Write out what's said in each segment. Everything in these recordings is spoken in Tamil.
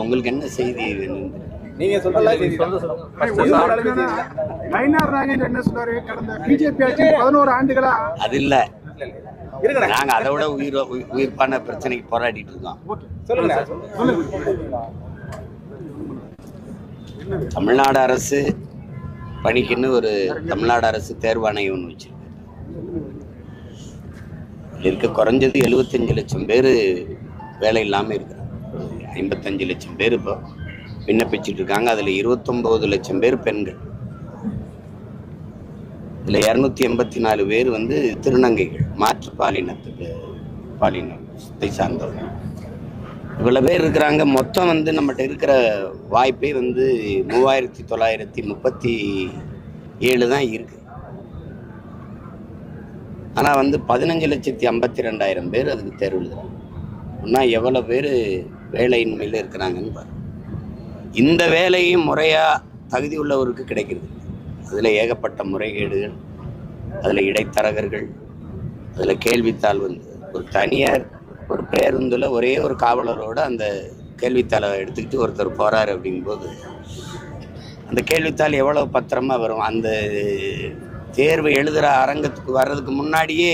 உங்களுக்கு என்ன செய்தி வேணும் நீங்க அது இல்ல நாங்க அதை விட உயிர் உயிர்ப்பான பிரச்சனைக்கு போராடிட்டு இருக்கோம் தமிழ்நாடு அரசு பணிக்குன்னு ஒரு தமிழ்நாடு அரசு தேர்வாணையம் ஒன்று வச்சிருக்கு. இருக்க குறைஞ்சது எழுபத்தஞ்சு லட்சம் பேர் வேலை இல்லாமல் இருக்கிறாங்க. ஐம்பத்தஞ்சு லட்சம் பேர் இப்போ விண்ணப்பிச்சுட்டு இருக்காங்க. அதில் இருபத்தொம்போது லட்சம் பேர் பெண்கள். இதில் இரநூத்தி எண்பத்தி நாலு பேர் வந்து திருநங்கைகள் மாற்று பாலினத்துக்கு பாலினத்தை சார்ந்தவங்க இவ்வளோ பேர் இருக்கிறாங்க. மொத்தம் வந்து நம்மகிட்ட இருக்கிற வாய்ப்பே வந்து மூவாயிரத்தி தொள்ளாயிரத்தி முப்பத்தி ஏழு தான் இருக்குது ஆனால் வந்து பதினஞ்சு லட்சத்தி ஐம்பத்தி ரெண்டாயிரம் பேர் அதுக்கு தேர்வு எழுதுறாங்க. எவ்வளோ பேர் வேலையின்மையில் இருக்கிறாங்கன்னு பாரு. இந்த வேலையும் முறையாக தகுதி உள்ளவருக்கு கிடைக்கிறது அதில் ஏகப்பட்ட முறைகேடுகள் அதில் இடைத்தரகர்கள் அதில் கேள்வித்தாள் வந்து ஒரு தனியார் ஒரு பேருந்தில் ஒரே ஒரு காவலரோடு அந்த கேள்வித்தாளை எடுத்துக்கிட்டு ஒருத்தர் போகிறார் அப்படிங்கும்போது அந்த கேள்வித்தாள் எவ்வளோ பத்திரமா வரும்? அந்த தேர்வு எழுதுகிற அரங்கத்துக்கு வர்றதுக்கு முன்னாடியே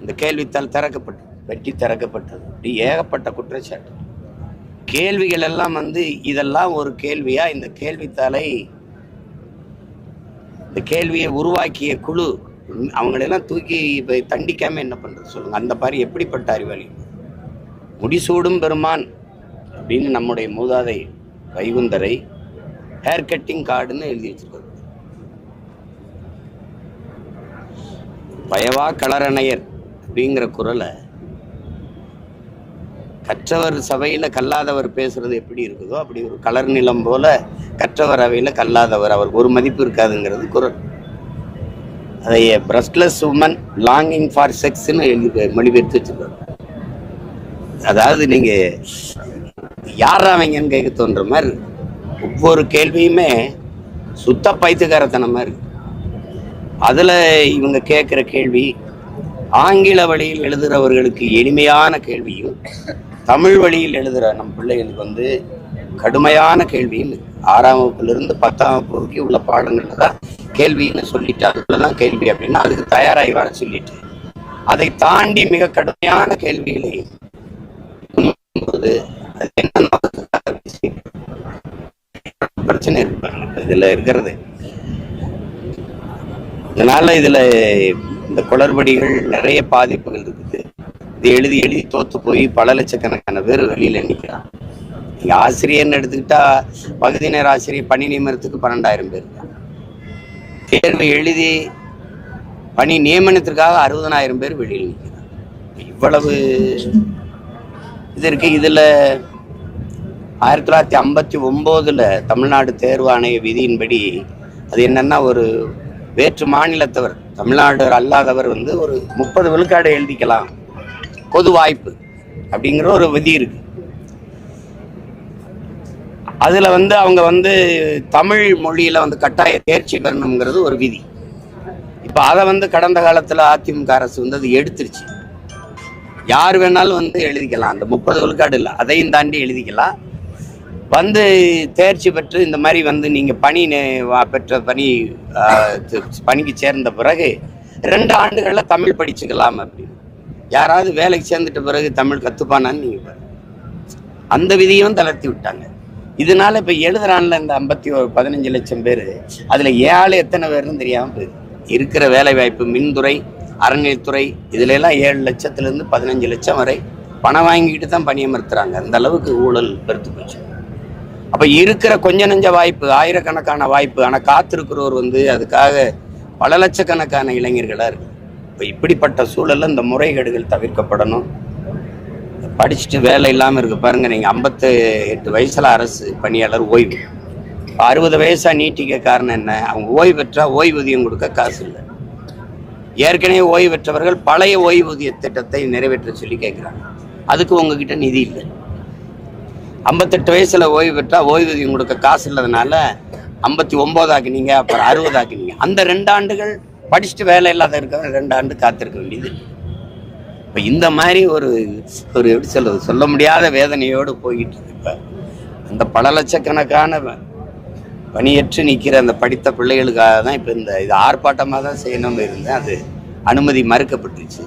அந்த கேள்வித்தாள் திறக்கப்பட்டது வெட்டி திறக்கப்பட்டது. இப்படி ஏகப்பட்ட குற்றச்சாட்டு. கேள்விகள் எல்லாம் வந்து இதெல்லாம் ஒரு கேள்வியா? இந்த கேள்வித்தாளை இந்த கேள்வியை உருவாக்கிய குழு அவங்களெல்லாம் தூக்கி இப்போ தண்டிக்காம என்ன பண்ணுறது சொல்லுங்க. அந்த மாதிரி எப்படிப்பட்ட அறிவாளி? முடிசூடும் பெருமான் அப்படின்னு நம்முடைய மூதாதை வைகுந்தரை ஹேர் கட்டிங் கார்டுன்னு எழுதி வச்சிருக்காரு. பயவா களரணையர் அப்படிங்கிற குரலை கற்றவர் சபையில் கல்லாதவர் பேசுறது எப்படி இருக்குதோ அப்படி ஒரு கலர் நிலம் போல கற்றவர் அவையில் கல்லாதவர். அவருக்கு ஒரு மதிப்பு இருக்காதுங்கிறது குரல். அதை பிரஸ்ட்லெஸ் உமன் லாங்கிங் ஃபார் செக்ஸ்னு எழுதி மொழிபெயர்த்து வச்சிருக்காரு அதாவது நீங்கள் யார் அவங்கன்னு கேட்க தோன்ற மாதிரி ஒவ்வொரு கேள்வியுமே சுத்த பைத்துக்காரத்தனமாக இருக்குது அதுல இவங்க கேட்குற கேள்வி ஆங்கில வழியில் எழுதுறவர்களுக்கு எளிமையான கேள்வியும் தமிழ் வழியில் எழுதுற நம் பிள்ளைகளுக்கு வந்து கடுமையான கேள்வியும் ஆறாம் வகுப்புலேருந்து பத்தாம் வகுப்பு வரைக்கும் உள்ள பாடங்கள்ல தான் கேள்வின்னு சொல்லிட்டு அதுக்குள்ள தான் கேள்வி அப்படின்னா அதுக்கு தயாராகி வர சொல்லிட்டு. அதை தாண்டி மிக கடுமையான கேள்விகளை போது அது என்ன பிரச்சனை இருப்பாங்க இதுல இருக்கிறது இதனால இதுல இந்த குளறுபடிகள் நிறைய பாதிப்புகள் இருக்குது. இது எழுதி எழுதி தோத்து போய் பல லட்சக்கணக்கான பேர் வெளியில நிற்கிறான் நீங்க ஆசிரியர்னு எடுத்துக்கிட்டா பகுதி நேர ஆசிரியர் பணி நியமனத்துக்கு பன்னெண்டாயிரம் பேர் இருக்காங்க. தேர்வு எழுதி பணி நியமனத்திற்காக அறுபதனாயிரம் பேர் வெளியில் நிற்கிறாங்க இவ்வளவு இது இருக்கு. இதுல ஆயிரத்தி தொள்ளாயிரத்தி ஐம்பத்தி ஒம்போதுல தமிழ்நாடு தேர்வு ஆணைய விதியின்படி அது என்னன்னா ஒரு வேற்று மாநிலத்தவர் தமிழ்நாடு அல்லாதவர் வந்து ஒரு முப்பது விழுக்காடு எழுதிக்கலாம். பொது வாய்ப்பு அப்படிங்கிற ஒரு விதி இருக்கு. அதில் வந்து அவங்க வந்து தமிழ் மொழியில வந்து கட்டாய தேர்ச்சி பெறணுங்கிறது ஒரு விதி. இப்போ அதை வந்து கடந்த காலத்துல அதிமுக அரசு வந்து அது எடுத்துருச்சு. யார் வேணாலும் வந்து எழுதிக்கலாம். அந்த முப்பது விழுக்காடு இல்லை அதையும் தாண்டி எழுதிக்கலாம். வந்து தேர்ச்சி பெற்று இந்த மாதிரி வந்து நீங்கள் பணி பெற்ற பணி பணிக்கு சேர்ந்த பிறகு ரெண்டு ஆண்டுகளில் தமிழ் படிச்சுக்கலாம் அப்படின்னு. யாராவது வேலைக்கு சேர்ந்துட்ட பிறகு தமிழ் கற்றுப்பானான்னு நீங்கள் அந்த விதியும் தளர்த்தி விட்டாங்க. இதனால இப்போ எழுதுறான்ல இந்த ஐம்பத்தி ஒரு பதினஞ்சு லட்சம் பேர். அதில் ஏழு எத்தனை பேர்னு தெரியாமல் போயிருக்கு இருக்கிற வேலை வாய்ப்பு மின்துறை அறநிலைத்துறை இதுல எல்லாம் ஏழு லட்சத்துலேருந்து பதினஞ்சு லட்சம் வரை பணம் வாங்கிட்டு தான் பணியமர்த்துறாங்க அந்த அளவுக்கு ஊழல் பெருத்து போச்சு. அப்ப இருக்கிற கொஞ்ச நெஞ்ச வாய்ப்பு ஆயிரக்கணக்கான வாய்ப்பு ஆனா காத்திருக்கிறவர் வந்து அதுக்காக பல லட்சக்கணக்கான இளைஞர்களா இருக்கு. இப்ப இப்படிப்பட்ட சூழல்ல இந்த முறைகேடுகள் தவிர்க்கப்படணும். படிச்சுட்டு வேலை இல்லாம இருக்கு பாருங்க நீங்க ஐம்பத்து எட்டு வயசுல அரசு பணியாளர் ஓய்வு. அறுபது வயசா நீட்டிக்க காரணம் என்ன? அவங்க ஓய்வு பெற்றா ஓய்வூதியம் கொடுக்க காசு இல்லை. ஏற்கனவே ஓய்வு பெற்றவர்கள் பழைய ஓய்வூதிய திட்டத்தை நிறைவேற்ற சொல்லி கேட்குறாங்க அதுக்கு உங்ககிட்ட நிதி இல்லை. ஐம்பத்தெட்டு வயசுல ஓய்வு பெற்றால் ஓய்வூதியம் கொடுக்க காசு இல்லாதனால ஐம்பத்தி ஒன்பது அப்புறம் அறுபதாக்குனீங்க அந்த ரெண்டு ஆண்டுகள் படிச்சுட்டு வேலை இல்லாத இருக்கிற ரெண்டு ஆண்டு காத்திருக்க வேண்டியது இப்போ இந்த மாதிரி ஒரு ஒரு எப்படி சொல்றது சொல்ல முடியாத வேதனையோடு போய்கிட்டு இருக்கு இப்போ அந்த பல லட்சக்கணக்கான பணியற்று நிற்கிற அந்த படித்த பிள்ளைகளுக்காக தான் இப்போ இந்த இது ஆர்ப்பாட்டமாக தான் செய்யணும்னு இருந்தேன். அது அனுமதி மறுக்கப்பட்டுருச்சு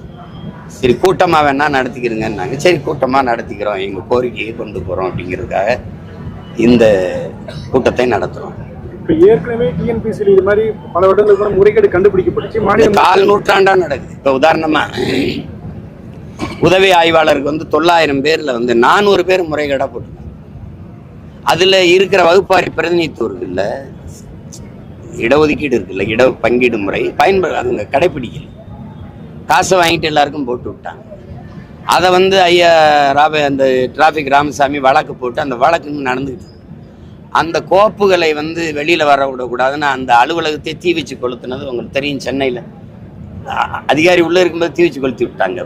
சரி கூட்டமாக வேணா நடத்திக்கிறீங்கன்னாங்க. சரி கூட்டமாக நடத்திக்கிறோம். எங்கள் கோரிக்கையை கொண்டு போகிறோம் அப்படிங்கிறதுக்காக இந்த கூட்டத்தை நடத்துகிறோம் இப்ப ஏற்கனவே டிஎன்பிசியில் இது மாதிரி பல வருடங்களுக்கு கூட முறைகேடு கண்டுபிடிக்கப்பட்டுச்சு. மாநில கால் நூற்றாண்டா நடக்குது. இப்போ உதாரணமா உதவி ஆய்வாளருக்கு வந்து தொள்ளாயிரம் பேர்ல வந்து நானூறு பேர் முறைகேடா போட்டிருக்காங்க. அதுல இருக்கிற வகுப்பாரி பிரதிநிதித்துவம் இருக்குல்ல இடஒதுக்கீடு இருக்குல்ல இட பங்கீடு முறை பயன்படு அவங்க கடைப்பிடிக்கல காசை வாங்கிட்டு எல்லாருக்கும் போட்டு விட்டாங்க. அதை வந்து ஐயா ராப அந்த டிராஃபிக் ராமசாமி வழக்கு போட்டு அந்த வழக்கு நடந்துக்கிட்டு அந்த கோப்புகளை வந்து வெளியில் வர விடக்கூடாதுன்னு அந்த அலுவலகத்தை தீ வச்சு கொளுத்துனது உங்களுக்கு தெரியும் சென்னையில். அதிகாரி உள்ளே இருக்கும்போது தீ வச்சு கொளுத்தி விட்டாங்க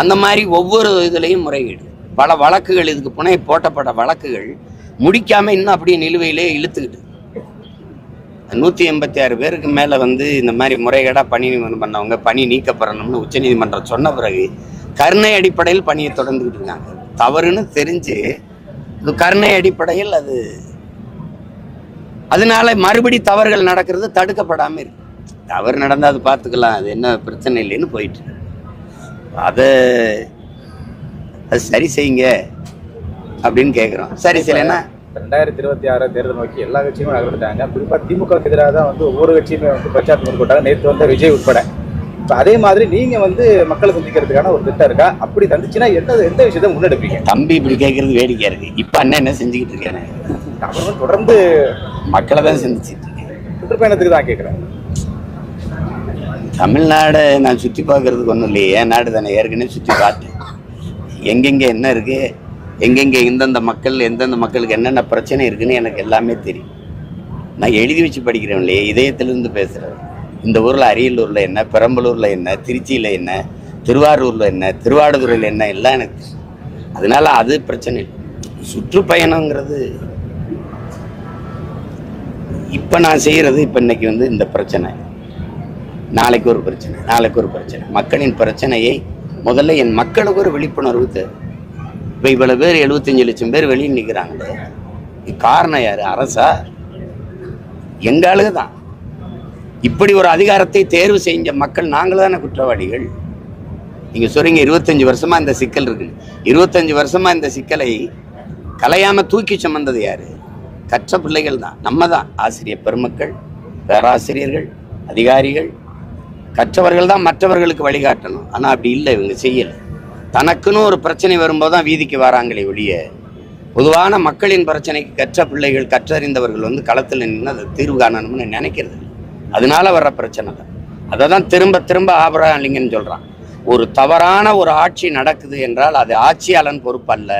அந்த மாதிரி ஒவ்வொரு இதுலேயும் முறைகேடு. பல வழக்குகள் இதுக்கு புனை போட்டப்பட்ட வழக்குகள் முடிக்காமல் இன்னும் அப்படியே நிலுவையிலே இழுத்துக்கிட்டு நூற்றி எண்பத்தி ஆறு பேருக்கு மேலே வந்து இந்த மாதிரி முறைகேடாக பணி நியமனம் பண்ணவங்க பணி நீக்கப்படணும்னு உச்சநீதிமன்றம் சொன்ன பிறகு கருணை அடிப்படையில் பணியை தொடர்ந்துக்கிட்டு இருக்காங்க. தவறுன்னு தெரிஞ்சு இது கருணை அடிப்படையில் அது அதனால மறுபடி தவறுகள் நடக்கிறது தடுக்கப்படாமல் இருக்கு. தவறு நடந்தால் அது பார்த்துக்கலாம் அது என்ன பிரச்சனை இல்லைன்னு போயிட்டு அதை அது சரி செய்யுங்க அப்படின்னு கேட்குறோம் சரி செய்யலைன்னா ரெண்டாயிரத்தி இருபத்தி ஆறு தேர்தல் நோக்கி எல்லா கட்சியுமே நகர்ந்துட்டாங்க குறிப்பா திமுகவுக்கு எதிராக தான் வந்து ஒவ்வொரு கட்சியுமே வந்து பிரச்சாரத்தை மேற்கொண்டாங்க. நேற்று வந்த விஜய் உட்பட. இப்ப அதே மாதிரி நீங்க வந்து மக்களை சந்திக்கிறதுக்கான ஒரு திட்டம் இருக்கா? அப்படி தந்துச்சுன்னா எந்த எந்த விஷயத்தை முன்னெடுப்பீங்க? தம்பி இப்படி கேட்கறது வேடிக்கையா இருக்கு. இப்போ அண்ணன் என்ன செஞ்சுக்கிட்டு இருக்கேன் அப்புறம் தொடர்ந்து மக்களை தான் சிந்திச்சிட்டு இருக்கேன். சுற்றுப்பயணத்துக்கு தான் கேட்கிறேன் தமிழ்நாடு நான் சுற்றி பார்க்கறதுக்கு ஒன்றும் இல்லையே. என் நாடு தானே. ஏற்கனவே சுற்றி பார்த்தேன். எங்கெங்கே என்ன இருக்கு? எங்கெங்கே எந்தெந்த மக்கள் எந்தெந்த மக்களுக்கு என்னென்ன பிரச்சனை இருக்குன்னு எனக்கு எல்லாமே தெரியும். நான் எழுதி வச்சு படிக்கிறேன் இல்லையே இதயத்திலிருந்து பேசுகிறேன் இந்த ஊரில் அரியலூரில் என்ன பெரம்பலூரில் என்ன திருச்சியில் என்ன திருவாரூரில் என்ன திருவாடுதுறையில் என்ன எல்லாம் எனக்கு அதனால அது பிரச்சனை இல்லை. சுற்றுப்பயணங்கிறது இப்போ நான் செய்கிறது இப்போ இன்னைக்கு வந்து இந்த பிரச்சனை. நாளைக்கு ஒரு பிரச்சனை நாளைக்கு ஒரு பிரச்சனை. மக்களின் பிரச்சனையை முதல்ல என் மக்களுக்கு ஒரு விழிப்புணர்வு தேவை. இப்போ இவ்வளோ பேர் எழுபத்தஞ்சு லட்சம் பேர் வெளியே நிற்கிறாங்களே காரணம் யார்? அரசா? எங்க தான் இப்படி ஒரு அதிகாரத்தை தேர்வு செஞ்ச மக்கள் நாங்கள் தானே குற்றவாளிகள். நீங்கள் சொல்கிறீங்க இருபத்தஞ்சி வருஷமாக இந்த சிக்கல் இருக்கு. இருபத்தஞ்சு வருஷமாக இந்த சிக்கலை கலையாமல் தூக்கி சுமந்தது யார்? கற்ற பிள்ளைகள் தான். நம்ம தான் ஆசிரியர் பெருமக்கள் பேராசிரியர்கள் அதிகாரிகள். கற்றவர்கள் தான் மற்றவர்களுக்கு வழிகாட்டணும். ஆனால் அப்படி இல்லை இவங்க செய்யலை. தனக்குன்னு ஒரு பிரச்சனை வரும்போது தான் வீதிக்கு வராங்களே ஒழிய. பொதுவான மக்களின் பிரச்சனைக்கு கற்ற பிள்ளைகள் கற்றறிந்தவர்கள் வந்து களத்தில் நின்று அதை தீர்வு காணணும்னு நினைக்கிறது அதனால வர்ற பிரச்சனை தான். அதை தான் திரும்ப திரும்ப ஆபரலிங்கன்னு சொல்கிறான் ஒரு தவறான ஒரு ஆட்சி நடக்குது என்றால் அது ஆட்சியாளன் பொறுப்பு அல்ல.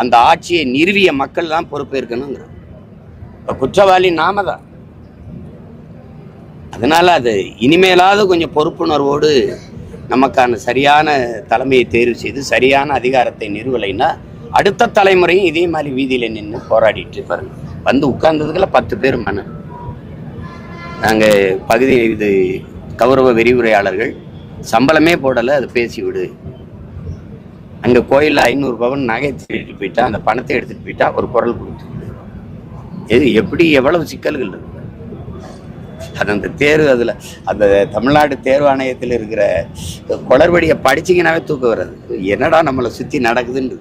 அந்த ஆட்சியை நிறுவிய மக்கள் தான் பொறுப்பேற்கணுங்கிறான் இப்போ குற்றவாளி நாம தான். அதனால அது இனிமேலாவது கொஞ்சம் பொறுப்புணர்வோடு நமக்கான சரியான தலைமையை தேர்வு செய்து சரியான அதிகாரத்தை நிறுவலைன்னா அடுத்த தலைமுறையும் இதே மாதிரி வீதியில் நின்று போராடிட்டு இருப்பாருங்க வந்து உட்கார்ந்ததுக்குள்ள பத்து பேர் மன நாங்கள் பகுதி இது கௌரவ விரிவுரையாளர்கள் சம்பளமே போடலை அது பேசி விடு. கோயிலில் ஐநூறு பவன் நகை திருட்டு போயிட்டா அந்த பணத்தை எடுத்துட்டு போயிட்டா ஒரு குரல் கொடுத்து இது எப்படி எவ்வளவு சிக்கல்கள் இருக்கு? அது அந்த தேர்வு அதில் அந்த தமிழ்நாடு தேர்வு ஆணையத்தில் இருக்கிற குளறுபடியை படிச்சீங்கன்னாவே தூக்கம் வராது. என்னடா நம்மளை சுற்றி நடக்குதுன்னு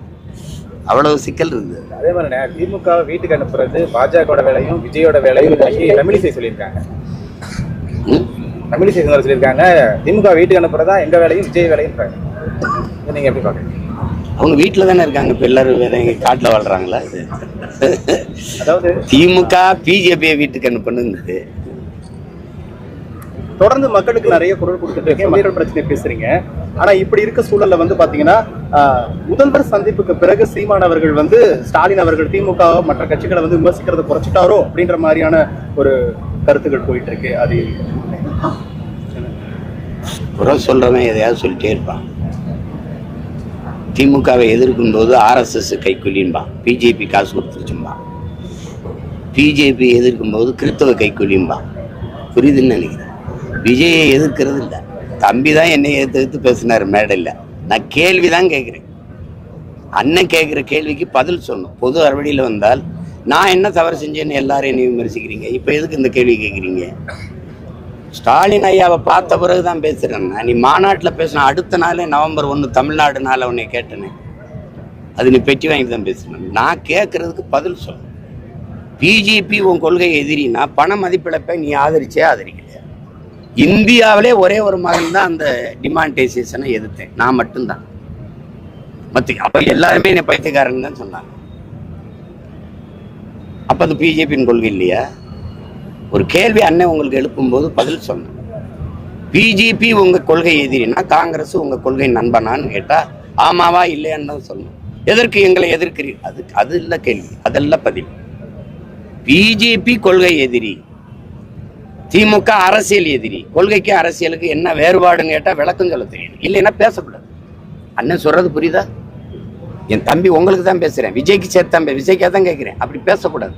அவ்வளவு சிக்கல் இருக்குது அதே மாதிரி திமுக வீட்டுக்கு அனுப்புறது பாஜகவோட வேலையும் விஜயோட வேலையும் தமிழிசை சொல்லியிருக்காங்க? தமிழிசை சொல்லியிருக்காங்க. திமுக வீட்டுக்கு அனுப்புறதா எங்க வேலையும் விஜய் வேலையும் நீங்க எப்படி பாக்குறீங்க அவங்க வீட்டில் தானே இருக்காங்க. இப்போ எல்லாரும் வேற எங்க காட்டில் வாழ்றாங்களா? இது அதாவது திமுக பிஜேபியை வீட்டுக்கு அனுப்பணுங்குது தொடர்ந்து மக்களுக்கு நிறைய குரல் கொடுத்துட்டு இருக்கேன். மக்கள் பிரச்சனை பேசுறீங்க. ஆனா இப்படி இருக்க சூழல்ல வந்து பாத்தீங்கன்னா முதல்வர் சந்திப்புக்கு பிறகு சீமான் அவர்கள் வந்து ஸ்டாலின் அவர்கள் திமுக மற்ற கட்சிகளை வந்து விமர்சிக்கிறத குறைச்சிட்டாரோ அப்படின்ற மாதிரியான ஒரு கருத்துக்கள் போயிட்டு இருக்கு அது குறை சொல்றவன் எதையாவது சொல்லிட்டே இருப்பான். திமுகவை எதிர்க்கும் போது ஆர்எஸ்எஸ் கைக்கூலின்பான் பிஜேபி காசு கொடுத்துருச்சும்பான் பிஜேபி எதிர்க்கும் போது கிறிஸ்தவ கைக்கூலின்பான் புரியுதுன்னு நினைக்கிறேன். விஜயை எதிர்க்கிறது இல்லை. தம்பி தான் என்னை எதிர்த்து எதிர்த்து பேசினார் மேடையில். நான் கேள்வி தான் கேட்குறேன். அண்ணன் கேட்குற கேள்விக்கு பதில் சொல்லணும். பொது அறுவடையில் வந்தால் நான் என்ன தவறு செஞ்சேன்னு எல்லாரும் என்னை விமர்சிக்கிறீங்க. இப்போ எதுக்கு இந்த கேள்வி கேட்குறீங்க? ஸ்டாலின் ஐயாவை பார்த்த பிறகு தான் பேசுகிறேன் நீ மாநாட்டில் பேசின அடுத்த நாளே நவம்பர் ஒன்று தமிழ்நாடு நாள் உன்னை கேட்டேனே. அது நீ பெட்டி வாங்கி தான் பேசுனேன். நான் கேட்குறதுக்கு பதில் சொல்லு பிஜேபி உன் கொள்கை எதிரினா பண மதிப்பிழப்பை நீ ஆதரிச்சே ஆதரிக்கலையா? இந்தியாவிலே ஒரே ஒரு மகன் தான் அந்த டிமானிட்டைசேஷனை எதிர்த்தேன். நான் மட்டும்தான். மத்த அப்ப எல்லாருமே என்னை பைத்தியக்காரன் தான் சொன்னாங்க. அப்ப அது பிஜேபியின் கொள்கை இல்லையா? ஒரு கேள்வி அண்ணன் உங்களுக்கு எழுப்பும்போது பதில் சொன்னேன். பிஜேபி உங்க கொள்கை எதிரினா காங்கிரஸ் உங்க கொள்கை நண்பனான்னு கேட்டா ஆமாவா இல்லையான்னு தான் சொல்லணும் எதற்கு எங்களை எதிர்க்கிறீர்கள் அது அது இல்லை கேள்வி. அதெல்லாம் பதில். பிஜேபி கொள்கை எதிரி திமுக அரசியல் எதிரி. கொள்கைக்கு அரசியலுக்கு என்ன வேறுபாடுன்னு கேட்டால் விளக்கம் சொல்ல தெரியும். இல்லைன்னா பேசக்கூடாது. அண்ணன் சொல்றது புரியுதா? என் தம்பி உங்களுக்கு தான் பேசுகிறேன் விஜய்க்கு சேர்த்து தம்பி விஜய்க்காக தான் கேட்குறேன் அப்படி பேசக்கூடாது.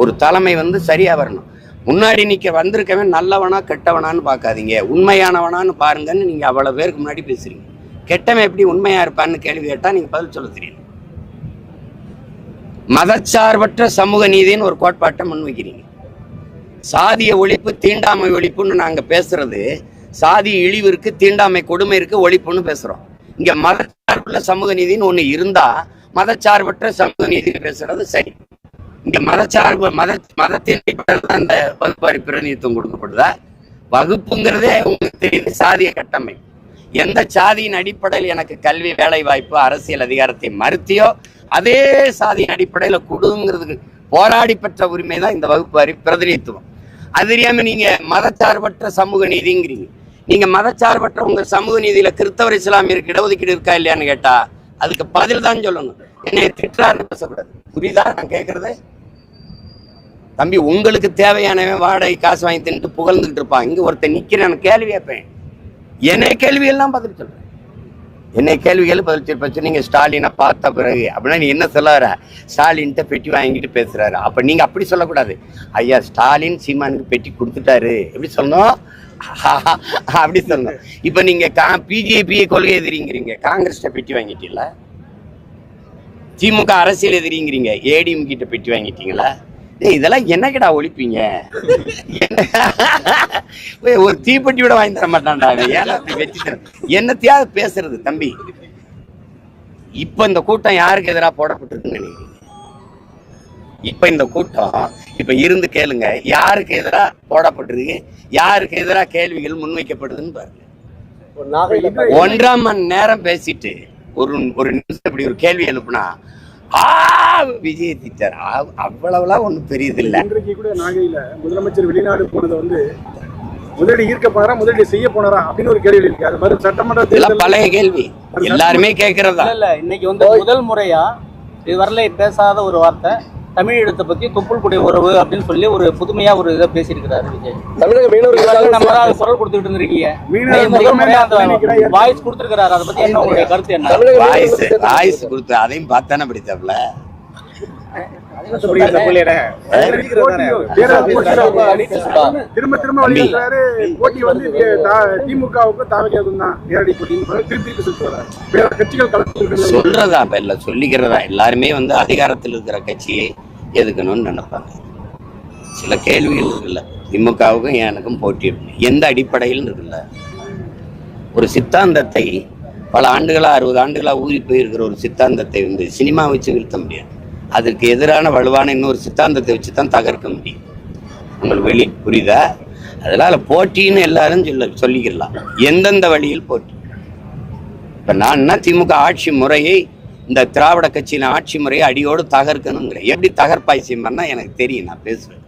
ஒரு தலைமை வந்து சரியாக வரணும். முன்னாடி நிற்க வந்திருக்கவன் நல்லவனா கெட்டவனான்னு பார்க்காதீங்க. உண்மையானவனான்னு பாருங்கன்னு நீங்கள் அவ்வளோ பேருக்கு முன்னாடி பேசுறீங்க. கெட்டவன் எப்படி உண்மையாக இருப்பான்னு கேள்வி கேட்டால் நீங்கள் பதில் சொல்ல தெரியும். மதச்சார்பற்ற சமூக நீதின்னு ஒரு கோட்பாட்டை முன்வைக்கிறீங்க. சாதிய ஒழிப்பு தீண்டாமை ஒழிப்புன்னு நாங்க பேசுறது சாதி இழிவு இருக்கு தீண்டாமை கொடுமை இருக்கு ஒழிப்புன்னு பேசுறோம். இங்க மதச்சார்புள்ள சமூக நீதினு ஒன்று இருந்தா மதச்சார்பற்ற சமூக நீதினு பேசுறது சரி. இங்க மதச்சார்பு மத மதத்தின் அடிப்படையில் தான் அந்த வகுப்பாரி பிரதிநிதித்துவம் கொடுக்கப்படுதா? வகுப்புங்கிறதே உங்களுக்கு தெரியுது சாதிய கட்டமை. எந்த சாதியின் அடிப்படையில் எனக்கு கல்வி வேலை வாய்ப்பு அரசியல் அதிகாரத்தை மறுத்தியோ அதே சாதியின் அடிப்படையில் கொடுங்கிறதுக்கு போராடி பெற்ற உரிமை தான் இந்த வகுப்பாரி பிரதிநிதித்துவம். அது தெரியாம நீங்க மதச்சார்பற்ற சமூக நீதிங்கிறீங்க. நீங்க மதச்சார்பற்ற உங்க சமூக நீதியில கிறிஸ்தவர் இஸ்லாமியருக்கு இடஒதுக்கீடு இருக்கா இல்லையான்னு கேட்டா அதுக்கு பதில் தான் சொல்லணும். என்னை திட்டாருன்னு பேசக்கூடாது. புரியுதா? நான் கேட்கறது தம்பி உங்களுக்கு தேவையானவன் வாடகை காசு வாங்கி தின்ட்டு புகழ்ந்துகிட்டு இருப்பான். இங்க ஒருத்தன் நிக்கிறேன் கேள்வி கேட்பேன். என்னை கேள்வி எல்லாம் பதில் சொல்றேன் என்னை கேள்விகள் பதில் சொல்ல நீங்கள் ஸ்டாலினை பார்த்த பிறகு அப்படின்னா நீ என்ன சொல்ல வர ஸ்டாலின்ட்ட பெட்டி வாங்கிட்டு பேசுகிறாரு அப்போ நீங்கள் அப்படி சொல்லக்கூடாது. ஐயா ஸ்டாலின் சீமானுக்கு பெட்டி கொடுத்துட்டாரு. எப்படி சொல்லணும்? அப்படி சொல்லணும். நீங்கள் கா பிஜேபிஏ கொள்கை எதிரிங்கிறீங்க. காங்கிரஸ்கிட்ட பெட்டி வாங்கிட்டீங்களா? திமுக அரசியல் எதிரிங்கிறீங்க. ஏடிஎம் கிட்ட பெட்டி வாங்கிட்டீங்களா? இதெல்லாம் என்னக்கடா ஒழிப்பீங்க? ஒரு தீப்பெட்டி கூட வாங்கி தர மாட்டான்டா தர என்னத்தையாவது பேசுறது தம்பி. இப்ப இந்த கூட்டம் யாருக்கு எதிராக போடப்பட்டிருக்குன்னு நினைக்கிறீங்க இப்ப இந்த கூட்டம் இப்ப இருந்து கேளுங்க யாருக்கு எதிராக போடப்பட்டிருக்கு? யாருக்கு எதிராக கேள்விகள் முன்வைக்கப்படுதுன்னு பாருங்க. ஒன்றாம் மணி நேரம் பேசிட்டு ஒரு ஒரு நிமிஷம் இப்படி ஒரு கேள்வி எழுப்புனா ஆ! விஜய் டீச்சர் அவ்வளவுலாம் ஒண்ணும் பெரியதில்லை. இன்றைக்கு கூட நாகையில முதலமைச்சர் வெளிநாடு போனதை வந்து முதலீடு ஈர்க்க போனாரா முதலீடு செய்ய போனாரா அப்படின்னு ஒரு கேள்வி இருக்கு. அது மாதிரி சட்டமன்ற இதெல்லாம் தேர்தல் பழைய கேள்வி. எல்லாருமே கேட்கறதா இல்ல இல்ல இன்னைக்கு வந்து முதல் முறையா இதுவரையில பேசாத ஒரு வார்த்தை. தமிழ் எழுத்தை பத்தி தொப்புள் குடி உறவு அப்படின்னு சொல்லி ஒரு புதுமையா ஒரு இதை பேசியிருக்கிறாரு விஜய். தமிழக இதுவரைக்கும் நம்ம குரல் கொடுத்துட்டு இருந்திருக்கீங்க. வாய்ஸ் கொடுத்திருக்கிறாரு. அதை பத்தி என்ன உங்களுடைய கருத்து என்ன? வாய்ஸ் வாய்ஸ் கொடுத்து அதையும் பார்த்தானே பிடித்தாப்ல திரும்ப திரும்ப வலியுறுத்துறாரு போட்டி வந்து திமுகவுக்கும் தாவகாவுக்கும் தான் நேரடி போட்டின்னு சொல்லி திருப்பி திருப்பி சொல்லிட்டு வர்றாரு. வேற கட்சிகள் கலந்து சொல்றதா இப்ப இல்ல சொல்லிக்கிறதா? எல்லாருமே வந்து அதிகாரத்தில் இருக்கிற கட்சியை எதுக்கணும்னு நினைப்பாங்க. சில கேள்விகள் இருக்குல்ல. திமுகவுக்கும் எனக்கும் போட்டி எந்த அடிப்படையில் இருக்குல்ல. ஒரு சித்தாந்தத்தை பல ஆண்டுகளா அறுபது ஆண்டுகளா ஊறி போயிருக்கிற ஒரு சித்தாந்தத்தை வந்து சினிமா வச்சு வீழ்த்த முடியாது. அதுக்கு எதிரான வலுவான இன்னொரு சித்தாந்தத்தை வச்சு தான் தகர்க்க முடியும். உங்களுக்கு வெளி புரியுதா? அதனால போட்டின்னு எல்லாரும் சொல்ல சொல்லிக்கலாம் எந்தெந்த வழியில் போட்டி? இப்போ நான் திமுக ஆட்சி முறையை இந்த திராவிட கட்சியின் ஆட்சி முறையை அடியோடு தகர்க்கணுங்கிறேன் எப்படி தகர்ப்பாய் செய்யணும்னா எனக்கு தெரியும் நான் பேசுவேன்.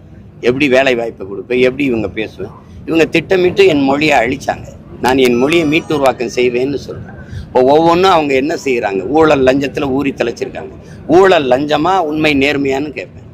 எப்படி வேலை வாய்ப்பை கொடுப்பேன் எப்படி இவங்க பேசுவேன். இவங்க திட்டமிட்டு என் மொழியை அழிச்சாங்க. நான் என் மொழியை மீட்டுருவாக்கம் செய்வேன்னு சொல்கிறேன் இப்போ ஒவ்வொன்றும் அவங்க என்ன செய்கிறாங்க ஊழல் லஞ்சத்தில் ஊறி தெளிச்சிருக்காங்க. ஊழல் லஞ்சமா உண்மை நேர்மையான்னு கேட்பேன்.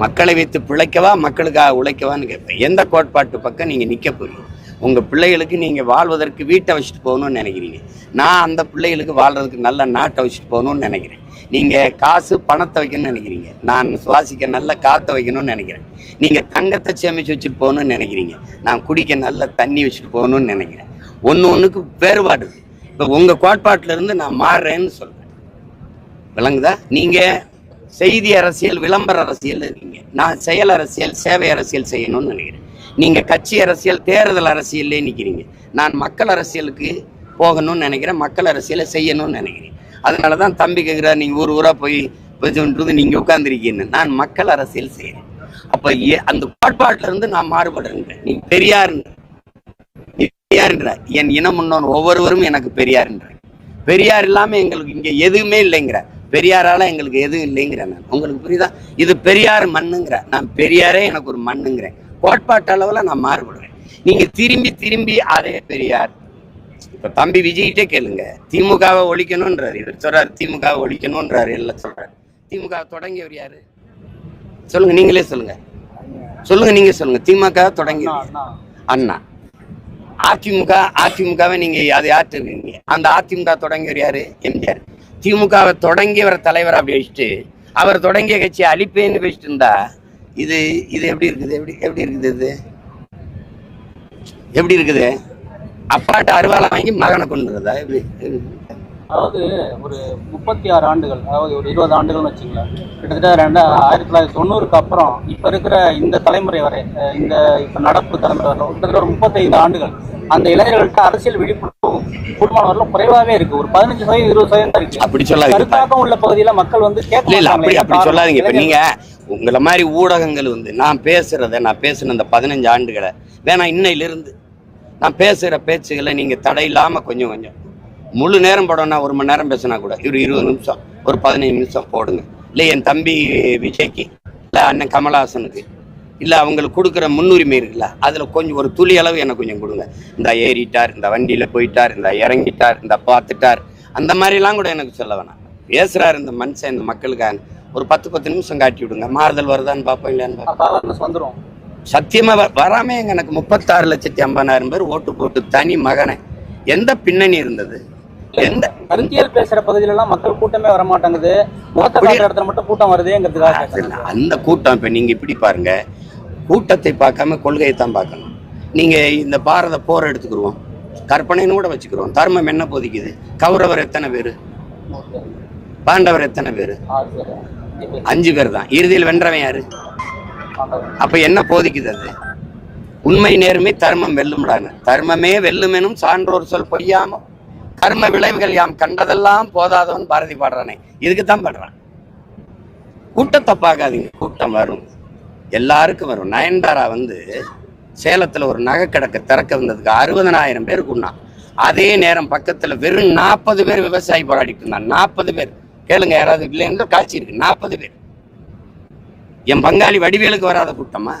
மக்களை வைத்து பிழைக்கவா மக்களுக்காக உழைக்கவான்னு கேட்பேன். எந்த கோட்பாட்டு பக்கம் நீங்கள் நிற்க போறீங்க? உங்கள் பிள்ளைகளுக்கு நீங்கள் வாழ்வதற்கு வீட்டை வச்சுட்டு போகணும்னு நினைக்கிறீங்க. நான் அந்த பிள்ளைகளுக்கு வாழ்றதுக்கு நல்ல நாட்டை வச்சுட்டு போகணும்னு நினைக்கிறேன். நீங்கள் காசு பணத்தை வைக்கணும்னு நினைக்கிறீங்க. நான் சுவாசிக்க நல்ல காற்றை வைக்கணும்னு நினைக்கிறேன். நீங்கள் தங்கத்தை சேமித்து வச்சுட்டு போகணும்னு நினைக்கிறீங்க. நான் குடிக்க நல்ல தண்ணி வச்சுட்டு போகணும்னு நினைக்கிறேன். ஒன்று ஒன்றுக்கு வேறுபாடு இப்போ உங்க கோட்பாட்டுல இருந்து நான் மாறுறேன்னு சொல்கிறேன் விளங்குதா? நீங்கள் செய்தி அரசியல் விளம்பர அரசியல் இருக்கீங்க. நான் செயல் அரசியல் சேவை அரசியல் செய்யணும்னு நினைக்கிறேன். நீங்கள் கட்சி அரசியல் தேர்தல் அரசியல்லே நிற்கிறீங்க நான் மக்கள் அரசியலுக்கு போகணும்னு நினைக்கிறேன். மக்கள் அரசியலை செய்யணும்னு நினைக்கிறேன். அதனால தான் தம்பி கேட்குறாரு நீங்க ஒரு ஊரா போய் வச்சுட்டு நீங்க உட்காந்துருக்கீங்கன்னு நான் மக்கள் அரசியல் செய்கிறேன் அப்போ ஏ- அந்த கோட்பாட்டிலிருந்து நான் மாறுபடுறேன் நீ பெரியாருன்ற நீ பெரியாருன்ற. என் இனம் முன்னோன் ஒவ்வொருவரும் எனக்கு பெரியாருன்ற. பெரியார் இல்லாம எங்களுக்கு இங்க எதுவுமே இல்லைங்கிற. பெரியாரால எங்களுக்கு எதுவும் இல்லைங்கிற நான். உங்களுக்கு புரியுதா? இது பெரியார் மண்ணுங்கிற. நான் பெரியாரே எனக்கு ஒரு மண்ணுங்கிறேன் கோட்பாட்டு அளவுல நான் மாறுபடுறேன். நீங்க திரும்பி திரும்பி அதே பெரியார். இப்ப தம்பி விஜய்கிட்டே கேளுங்க. திமுகவை ஒழிக்கணும்ன்றாரு. இவர் சொல்றாரு திமுகவை ஒழிக்கணும்ன்றாரு. எல்லாம் சொல்றாரு. திமுக தொடங்கியவர் யாரு? சொல்லுங்க நீங்களே சொல்லுங்க. சொல்லுங்க நீங்க சொல்லுங்க. திமுக தொடங்கி அண்ணா. அதிமுக அதிமுகவை நீங்க அதை யாற்றுவீங்க அந்த அதிமுக தொடங்கியவர் யார்? எம்ஜிஆர். திமுகவை தொடங்கியவர் தலைவர் அப்படி வச்சுட்டு அவர் தொடங்கிய கட்சி அழிப்பேன்னு வச்சுட்டு இருந்தா இது இது எப்படி இருக்குது? எப்படி எப்படி இருக்குது இது? எப்படி இருக்குது? அப்பாட்ட அருவாளை வாங்கி மகனை கொண்டுறதா எப்படி? அதாவது ஒரு முப்பத்தி ஆறு ஆண்டுகள் அதாவது ஒரு இருபது ஆண்டுகள்னு வச்சுங்களேன். கிட்டத்தட்ட ரெண்டா ஆயிரத்தி தொள்ளாயிரத்தி தொண்ணூறுக்கு அப்புறம் இப்போ இருக்கிற இந்த தலைமுறை வரை இந்த இப்போ நடப்பு தலைமுறை வரை கிட்டத்தட்ட ஒரு முப்பத்தைந்து ஆண்டுகள் அந்த இளைஞர்கள்ட்ட அரசியல் விழிப்புணர்வு குடும்பம் குறைவாகவே இருக்கு. ஒரு பதினஞ்சு சதவீதம் இருபது சதவீதம் தான் இருக்கு. அப்படி சொல்லாதீங்க. கருத்தாக்கம் உள்ள பகுதியில மக்கள் வந்து கேட்க அப்படி. அப்படி சொல்லாதீங்க. இப்ப இளைஞர்கள். நீங்க உங்களை மாதிரி ஊடகங்கள் வந்து நான் பேசுறத நான் பேசின இந்த பதினஞ்சு ஆண்டுகளை வேணாம் இன்னையிலிருந்து நான் பேசுற பேச்சுகளை நீங்க தடை இல்லாம கொஞ்சம் கொஞ்சம் முழு நேரம் போடணும்னா ஒரு மணி நேரம் பேசினா கூட ஒரு இருபது நிமிஷம் ஒரு பதினஞ்சு நிமிஷம் போடுங்க. இல்லை என் தம்பி விஜய்க்கு இல்லை அண்ணன் கமலஹாசனுக்கு இல்லை அவங்களுக்கு கொடுக்குற முன்னுரிமை இருக்குல்ல அதில் கொஞ்சம் ஒரு துளி அளவு எனக்கு கொஞ்சம் கொடுங்க. இந்த ஏறிட்டார் இந்த வண்டியில் போயிட்டார் இந்த இறங்கிட்டார் இந்த பார்த்துட்டார் அந்த மாதிரிலாம் கூட எனக்கு சொல்ல வேணாம். பேசுறாரு இந்த மனுஷன் இந்த மக்களுக்காக. ஒரு பத்து பத்து நிமிஷம் காட்டி விடுங்க. மாறுதல் வருதான்னு பார்ப்போம் இல்லையான்னு பார்ப்போம். அப்ப awareness வந்துரும். சத்தியமா வ- வராம எங்க எனக்கு முப்பத்தாறு லட்சத்தி ஐம்பதாயிரம் பேர் ஓட்டு போட்டு தனி மகனை. எந்த பின்னணி இருந்தது? எந்த கருத்தியல் பேசுற பகுதியில எல்லாம் மக்கள் கூட்டமே வர மாட்டேங்குது இடத்துல மட்டும் கூட்டம் வருதேங்கிறதுக்காக. அந்த கூட்டம் இப்ப நீங்க இப்படி பாருங்க கூட்டத்தை பார்க்காம கொள்கையை தான் பார்க்கணும் நீங்க இந்த பாரத போர் எடுத்துக்கிருவோம் கற்பனைன்னு கூட வச்சுக்கிறோம் தர்மம் என்ன போதிக்குது கௌரவர் எத்தனை பேரு. பாண்டவர் எத்தனை பேரு. அஞ்சு பேரு. தான் இறுதியில் வென்றவன் யாரு. அப்ப என்ன போதிக்குது அது உண்மை நேர்மை தர்மம் வெல்லும்டாங்க தர்மமே வெல்லுமெனும் சான்றோர் சொல் பொய்யாம கர்ம விளைவுகள் யாம் கண்டதெல்லாம் போதாதவன் பாரதி பாடுறானே. இதுக்கு தான் பாடுறான். கூட்டத்தை பார்க்காதீங்க கூட்டம் வரும். எல்லாருக்கும் வரும். நயன்தாரா வந்து சேலத்துல ஒரு நகை கிடக்க திறக்க வந்ததுக்கு அறுபதனாயிரம் பேர் கூடினான் அதே நேரம் பக்கத்துல வெறும் நாற்பது பேர் விவசாயி போராடிட்டு இருந்தான் நாற்பது பேர். கேளுங்க யாராவது இல்லைன்னு காட்சி இருக்கு. நாற்பது பேர். என் பங்காளி வடிவேலுக்கு வராத கூட்டமா?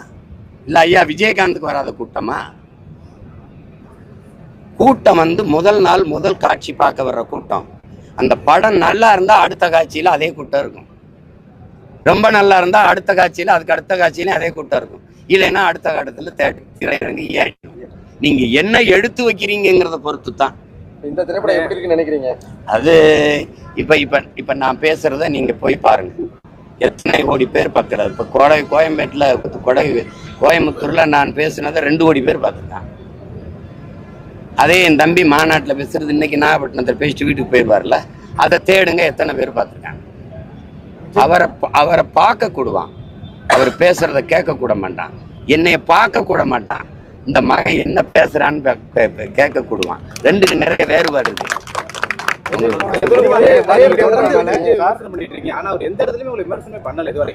இல்ல ஐயா விஜயகாந்துக்கு வராத கூட்டமா? கூட்டம் வந்து முதல் நாள் முதல் காட்சி பார்க்க வர்ற கூட்டம். அந்த படம் நல்லா இருந்தா அடுத்த காட்சியில அதே கூட்டம் இருக்கும். ரொம்ப நல்லா இருந்தா அடுத்த காட்சியில அதுக்கு அடுத்த காட்சியில அதே கூட்டம் இருக்கும். இல்லைன்னா அடுத்த கட்டத்துல தேட்டர் திரையரங்கு ஏறிடும். நீங்க என்ன எடுத்து வைக்கிறீங்கிறத பொறுத்து தான் இந்த திரைப்படம் எப்படி இருக்குன்னு நினைக்கிறீங்க? அது இப்ப இப்ப இப்ப நான் பேசுறத நீங்க போய் பாருங்க. எத்தனை கோடி பேர் பார்க்கறது இப்ப கோடை கோயம்பேட்டுல கொடை கோயம்புத்தூர்ல நான் பேசுனதை ரெண்டு கோடி பேர் பார்த்துருக்கான் அதே என் தம்பி மாநாட்டுல பேசுறது இன்னைக்கு நாகப்பட்டினத்தில் பேசிட்டு வீட்டுக்கு போயிடுவார்ல அதை தேடுங்க எத்தனை பேர் பார்த்துருக்காங்க. அவரை அவரை பார்க்க கூடுவான். அவர் பேசுறத கேட்க கூட மாட்டான். என்னைய பார்க்க கூட மாட்டான். இந்த மகன் என்ன பேசுறான்னு கேட்க கூடுவான். ரெண்டுக்கு நிறைய வேறுபாடு இருக்கு.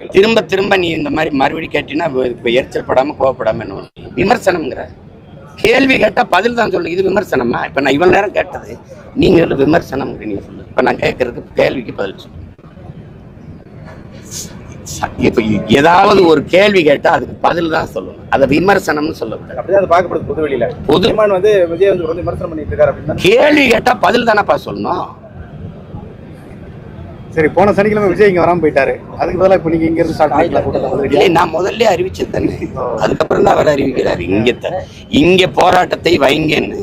திரும்ப திரும்ப நீ இந்த மாதிரி மறுபடி கேட்டீங்கன்னா இப்ப- எரிச்சல் படாம கோவப்படாம என்ன விமர்சனம்ங்கிற. கேள்வி கேட்டா பதில் தான் சொல்லு இது விமர்சனமா? இப்ப நான் இவ்வளவு நேரம் கேட்டது. நீங்க ஒரு விமர்சனம் நீ சொல்லு இப்ப நான் கேட்கறதுக்கு கேள்விக்கு பதில் சொல்லு இப்ப ஏதாவது ஒரு கேள்வி கேட்டா அதுக்கு பதில் தான் சொல்லணும். அதை விமர்சனம்னு சொல்லக்கூடாது. அப்படிதான் அது பார்க்கப்படுது பொது வெளியில. பொது சீமான் வந்து விஜய் வந்து விமர்சனம் பண்ணிட்டு இருக்காரு கேள்வி கேட்டா பதில் தானப்பா சொல்லணும். சரி போன சனிக்கிழமை விஜய் இங்க வராம போயிட்டாரு. அதுக்கு பதிலா இப்போ நீங்க இங்க இருந்து ஸ்டார்ட் பண்ணிக்கலாம் இல்லை நான் முதல்ல அறிவிச்சது தானே. அதுக்கப்புறம் தான் அவர் அறிவிக்கிறார். இங்க இங்க போராட்டத்தை வைங்கன்னு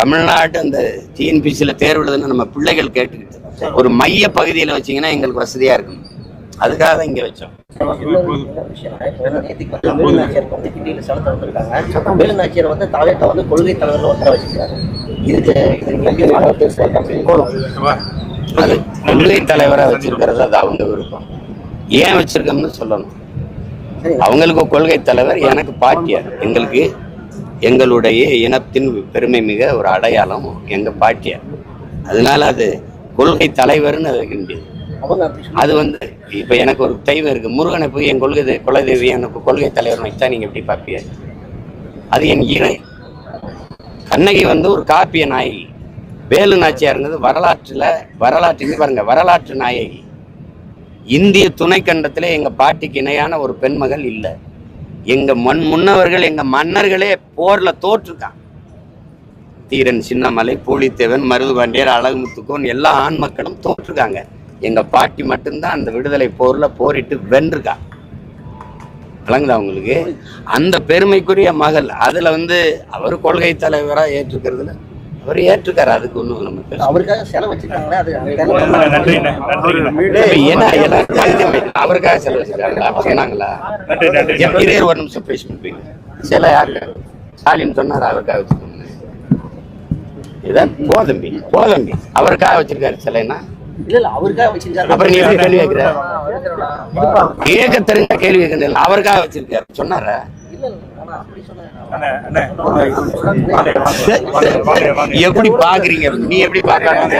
தமிழ்நாட்டு அந்த டிஎன்பிசியில தேர்வு எழுதுன நம்ம பிள்ளைகள் கேட்டுக்கிட்டு ஒரு மைய பகுதியில வச்சீங்கன்னா எங்களுக்கு வசதியா இருக்கும். அதுக்காக தான் இங்க வச்சோம். வேலுநாச்சியர் வந்து தாவேட்டை வந்து கொள்கை தலைவர்கள் ஒருத்தர வச்சிருக்காரு இதுக்கு அது கொள்கை தலைவரா வச்சிருக்கிறது அது அவங்க விருப்பம். ஏன் வச்சிருக்கோம்னு சொல்லணும். அவங்களுக்கு கொள்கை தலைவர் எனக்கு பாட்டியார். எங்களுக்கு எங்களுடைய இனத்தின் பெருமை மிக ஒரு அடையாளம் எங்க பாட்டியார். அதனால அது கொள்கை தலைவர்னு அது வைக்க முடியாது அது வந்து இப்ப எனக்கு ஒரு தெய்வம் இருக்கு. முருகனை போய் என் கொள்கை தெ- எனக்கு கொள்கை தலைவர் வச்சா நீங்க எப்படி பார்ப்பீங்க? அது என் இறை கண்ணகி வந்து ஒரு காப்பிய நாயகி. வேலு நாச்சியாருங்கிறது வரலாற்றில் வரலாற்று பாருங்க வரலாற்று நாயகி. இந்திய துணைக்கண்டத்தில் எங்கள் பாட்டிக்கு இணையான ஒரு பெண்மகள் இல்லை. எங்கள் மண் முன்னவர்கள் எங்கள் மன்னர்களே போரில் தோற்றுருக்கான் தீரன் சின்னமலை பூலித்தேவன் மருதுபாண்டியர் அழகுமுத்துக்கோன் எல்லா ஆண் மக்களும் தோற்றுருக்காங்க எங்கள் பாட்டி மட்டும்தான் அந்த விடுதலை போரில் போரிட்டு வென்றுருக்கா விளங்குதா அவங்களுக்கு அந்த பெருமைக்குரிய மகள் அதில் வந்து அவர் கொள்கை தலைவராக ஏற்றுக்கிறதுல அவர் ஏற்றுக்காரு அதுக்கு ஒண்ணும் நம்ம அவருக்காக செலவு வச்சிருக்காங்களே அது ஏன்னா அவருக்காக செலவு வச்சிருக்காங்களா சொன்னாங்களா? இதே ஒரு நிமிஷம் பேசி முடிப்பீங்க சில யாருக்காக ஸ்டாலின் சொன்னார் அவருக்காக வச்சிருக்கோம் இதான் போதம்பி போதம்பி அவருக்காக வச்சிருக்காரு சிலைனா இல்ல இல்ல அவருக்காக வச்சிருக்காரு. அப்புறம் நீ கேள்வி கேட்கிற? கேட்க தெரிஞ்ச கேள்வி கேட்கறது அவருக்காக வச்சிருக்காரு. சொன்னாரா? எப்படி பாக்குறீங்க? நீ எப்படி பாக்குறீங்க?